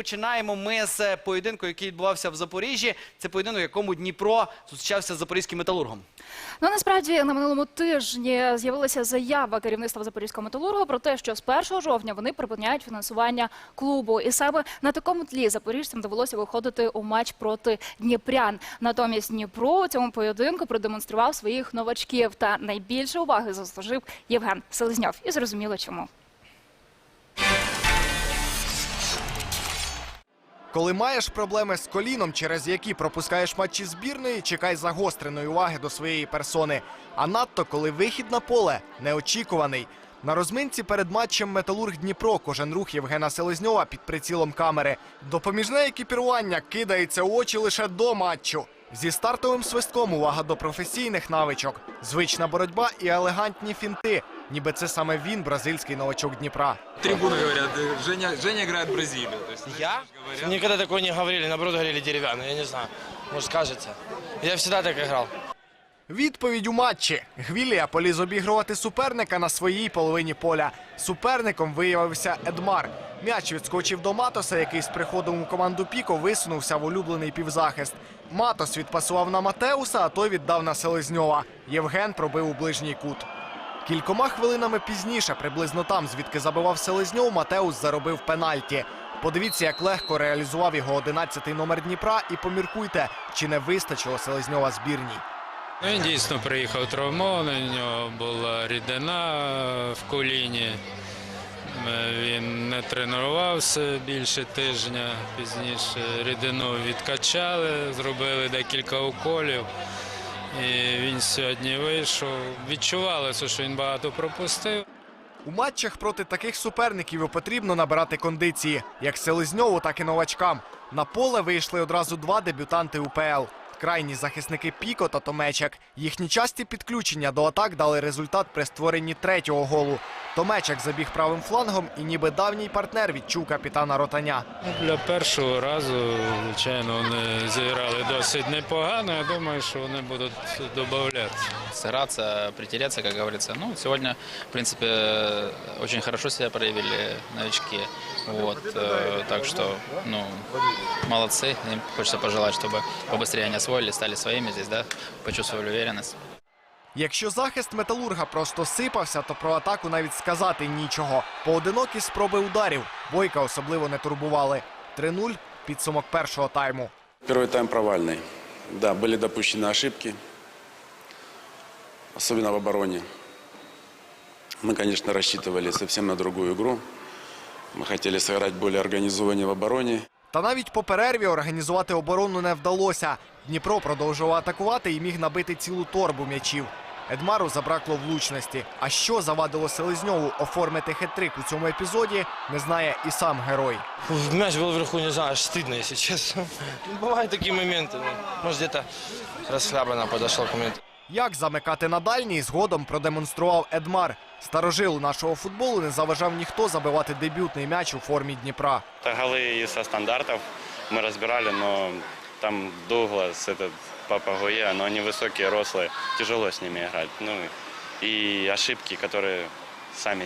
починаємо ми з поєдинку, який відбувався в Запоріжжі. Це поєдинок, якому Дніпро зустрічався з запорізьким металургом. Ну насправді на минулому тижні з'явилася заява керівництва Запорізького металургу про те, що з 1 жовтня вони припиняють фінансування клубу. І саме на такому тлі запоріжцям довелося виходити у матч проти Дніпрян. Натомість Дніпро у цьому поєдинку продемонстрував своїх новачків. Та найбільше уваги заслужив Євген Селезньов. І зрозуміло чому. Коли маєш проблеми з коліном, через які пропускаєш матчі збірної, чекай загостреної уваги до своєї персони. А надто коли вихід на поле неочікуваний. На розминці перед матчем Металург Дніпро кожен рух Євгена Селезньова під прицілом камери. Допоміжне екіпірування кидається у очі лише до матчу. Зі стартовим свистком увага до професійних навичок, звична боротьба і елегантні фінти Ніби це саме він, бразильський новачок Дніпра. Трибуны говорят, э, Женя, Женя играет в Бразилию. То есть, Я? знаешь, говорят. Никогда такое не говорили, наоборот говорили деревянный, я не знаю. Может кажется. Я всегда так играл. Відповідь у матчі. Гвілія поліз обігрувати суперника на своїй половині поля. Суперником виявився Едмар. М'яч відскочив до Матоса, який з приходом у команду Піко висунувся в улюблений півзахист. Матос відпасував на Матеуса, а той віддав на Селезньова. Євген пробив у ближній кут. Кількома хвилинами пізніше, приблизно там, звідки забивав Селезньов, Матеус заробив пенальті. Подивіться, як легко реалізував його 11-й номер Дніпра, і поміркуйте, чи не вистачило Селезньова збірній. Ну, Він дійсно приїхав травмований, у нього була рідина в коліні. Е, Він не тренувався більше тижня. Пізніше рідину відкачали, зробили декілька уколів. І він сьогодні вийшов. Відчувалося, що він багато пропустив. У матчах проти таких суперників і потрібно набирати кондиції, як Селезньову, так і новачкам. На поле вийшли одразу два дебютанти УПЛ. Крайні захисники Піко та Томечак. Їхні часті підключення до атак дали результат при створенні третього голу. Томечак забіг правим флангом і ніби давній партнер відчув капітана Ротаня. Ну, Для першого разу, звичайно, вони зіграли досить непогано. Я думаю, що вони будуть додати. сыграться, притереться, как говорится. Ну, сегодня, в принципе, очень хорошо себя проявили новички. Вот, э, так что, ну, молодцы. Им хочется пожелать, чтобы побыстрее они освоились, стали своими здесь, да, почувствовали уверенность. Якщо захист металурга просто сипався, то про атаку навіть сказати нічого. Поодинокі спроби ударів. Бойка особливо не турбували. 3-0 – підсумок першого тайму. Первый тайм провальный. Да, были допущены ошибки, особенно в обороне. Мы, конечно, рассчитывали совсем на другую игру. Мы хотели сыграть более организованнее в обороне. Та навіть по перерві організувати оборону не вдалося. Дніпро продовжував атакувати і міг набити цілу торбу м'ячів. Едмару забракло влучності. А що завадило Селезньову оформити хет-трик у цьому епізоді, не знає і сам герой. Мяч был вверху, не знаю, аж стыдно, если честно. Бывают такие моменты. ну, Может, где-то расхлябанно подошел к моменту. Як замикати на дальній, згодом продемонстрував Едмар. Старожилу нашого футболу не заважав ніхто забивати дебютний м'яч у формі Дніпра. Это голы и со стандартов мы разбирали, но там Дуглас, этот Папа Гуе, но они высокие, рослые, тяжело с ними играть. Ну и ошибки, которые сами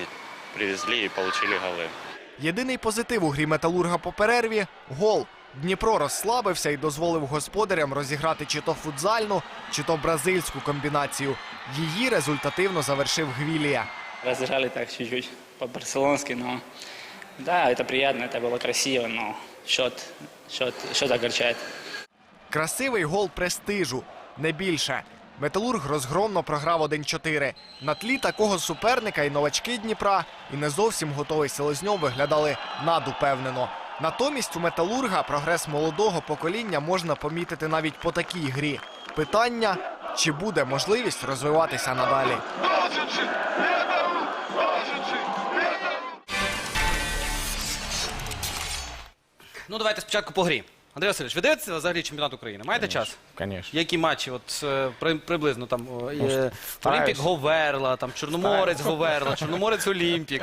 привезли и получили голы. Єдиний позитив у грі металурга по перерві гол. Дніпро розслабився і дозволив господарям розіграти чи то футзальну, чи то бразильську комбінацію. Її результативно завершив Гвілія. Разыграли так чуть-чуть по-барселонски, но да, это приятно, это было красиво, но счет, счет, счет огорчает. Красивий гол престижу, не більше. Металург розгромно програв 1-4. На тлі такого суперника і новачки Дніпра, і не зовсім готовий Селезньов виглядали надупевнено. Натомість у металурга прогрес молодого покоління можна помітити навіть по такій грі. Питання, чи буде можливість розвиватися надалі. Ну давайте спочатку по грі. Андрій Васильович, ви дивитеся взагалі чемпіонат України? Маєте час? Конечно. Які матчі? От е, при- приблизно там о, є Олімпік стараюсь. Говерла, там Чорноморець Говерла, Чорноморець Олімпік.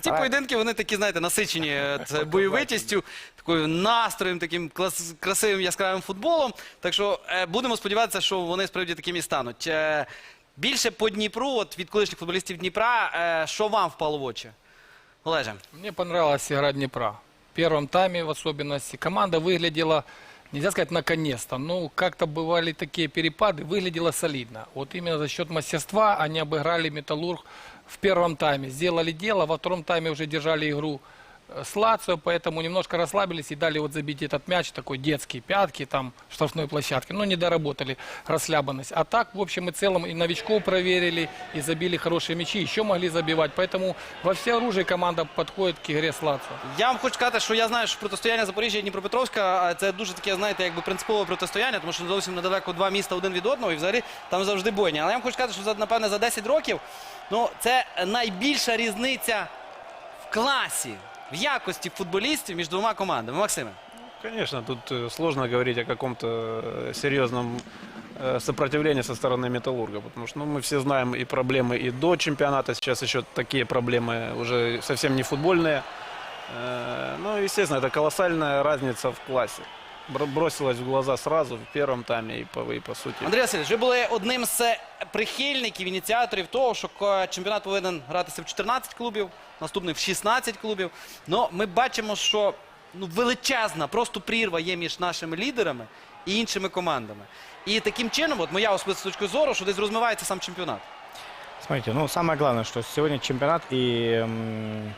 Ці поєдинки вони такі, знаєте, насичені е, це бойовитістю, такою настроєм, таким клас, красивим яскравим футболом. Так що е, будемо сподіватися, що вони справді такими і стануть. Е, більше по Дніпру, от від колишніх футболістів Дніпра, е, що вам впало в очі? Олеже. Мне понравилась игра Днепра первом тайме в особенности. Команда выглядела, нельзя сказать наконец-то, но как-то бывали такие перепады, выглядела солидно. Вот именно за счет мастерства они обыграли Металлург в первом тайме. Сделали дело, во втором тайме уже держали игру э, с Лацио, поэтому немножко расслабились и дали вот забить этот мяч, такой детский, пятки там в штрафной площадке. Но не доработали расслабленность. А так, в общем и целом, и новичков проверили, и забили хорошие мячи, еще могли забивать. Поэтому во все оружие команда подходит к игре с Лацио. Я вам хочу сказати, що я знаю, що протистояння Запоріжжя і Дніпропетровська а це дуже таке, знаєте, якби принципове протистояння, тому що зовсім недалеко два міста один від одного, і взагалі там завжди бойня. Але я вам хочу сказати, що за, напевне за 10 років ну, це найбільша різниця в класі, в якості футболістів між двома командами. Максиме. Конечно, тут э, сложно говорить о каком-то э, серьезном э, сопротивлении со стороны Металлурга, потому что ну, мы все знаем и проблемы и до чемпионата, сейчас еще такие проблемы уже совсем не футбольные. Э, Ну, естественно, это колоссальная разница в классе. Бро- Бросилась в глаза сразу в первом тайме и по, и по сути. Андрій Васильович, ви були одним з е, прихильників, ініціаторів того, що чемпіонат повинен гратися в 14 клубів, наступний в 16 клубів. Ну, ми бачимо, що ну, величезна просто прірва є між нашими лідерами і іншими командами. І таким чином, от моя особиста точка зору, що десь розмивається сам чемпіонат. Смотрите, ну самое главное, что сегодня чемпионат и м, э,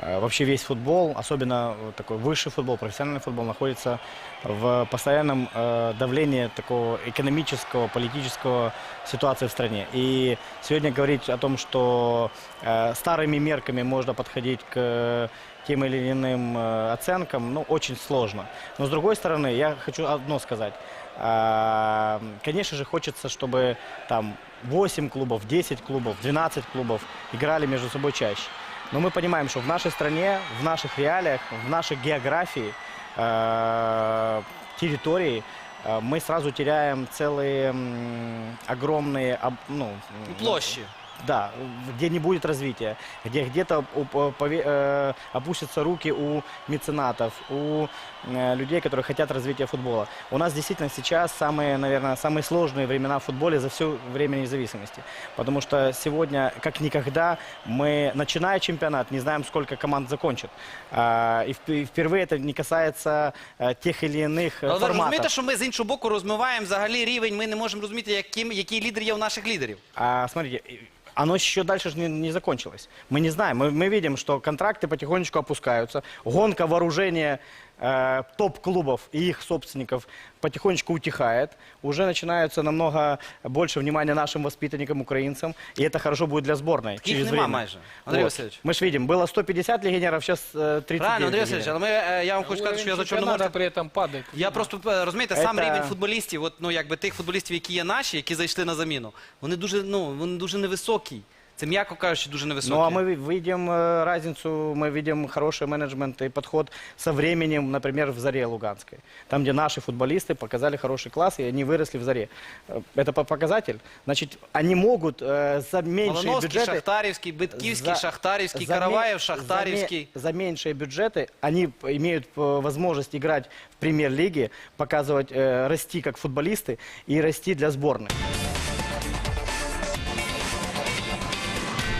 вообще весь футбол, особенно такой высший футбол, профессиональный футбол, находится в постоянном э, давлении такого экономического, политического ситуации в стране. И сегодня говорить о том, что э, старыми мерками можно подходить к э, тем или иным э, оценкам, ну, очень сложно. Но с другой стороны, я хочу одно сказать. Конечно же, хочется, чтобы там 8 клубов, 10 клубов, 12 клубов играли между собой чаще. Но мы понимаем, что в нашей стране, в наших реалиях, в нашей географии, э, территории э, мы сразу теряем целые м, огромные об- ну, м, Площі. да, где не будет развития, где где-то уп- пове- э, опустятся руки у меценатов, у э, людей, которые хотят развития футбола. У нас действительно сейчас самые, наверное, самые сложные времена в футболе за все время независимости. Потому что сегодня, как никогда, мы, начиная чемпионат, не знаем, сколько команд закончат. А, и вп- и впервые это не касается э, тех или иных э, Але ви форматов. розумієте, що ми з іншого боку розмиваємо взагалі рівень, ми не можемо розуміти, яким, який лідер є у наших лідерів. А, смотрите, и- оно еще дальше же не, не закончилось. Мы не знаем. Мы, мы видим, что контракты потихонечку опускаются. Гонка вооружения э, топ-клубов и их собственников потихонечку утихает. Уже начинается намного больше внимания нашим воспитанникам, украинцам. И это хорошо будет для сборной. Таких через нема время. майже. Андрей Васильевич. Мы же видим, было 150 легионеров, сейчас э, 39 Правильно, Андрій Васильович, легионеров. але ми, е, я вам хочу сказати, що я за Чемпионата Чорноморця. при этом падает. Я просто е, розумієте, сам Это- рівень футболістів, от ну якби тих футболістів, які є наші, які зайшли на заміну, вони дуже ну вони дуже невисокі. Це м'яко кажучи, дуже невисокі. Ну а мы ви- видим э, разницу, мы видим хороший менеджмент и подход со временем, например, в Заре Луганской. Там, где наши футболисты показали хороший класс, и они выросли в Заре. Э, Это по- показатель. Значит, они могут э, за меньшие Малановський, бюджеты... Шахтарівський, Битківський, за- Шахтарівський, за ме- Караваєв, за ме- Шахтарівський. За меньшие бюджеты они п- имеют э, возможность играть в премьер-лиге, показывать, э, расти как футболисты и расти для сборной.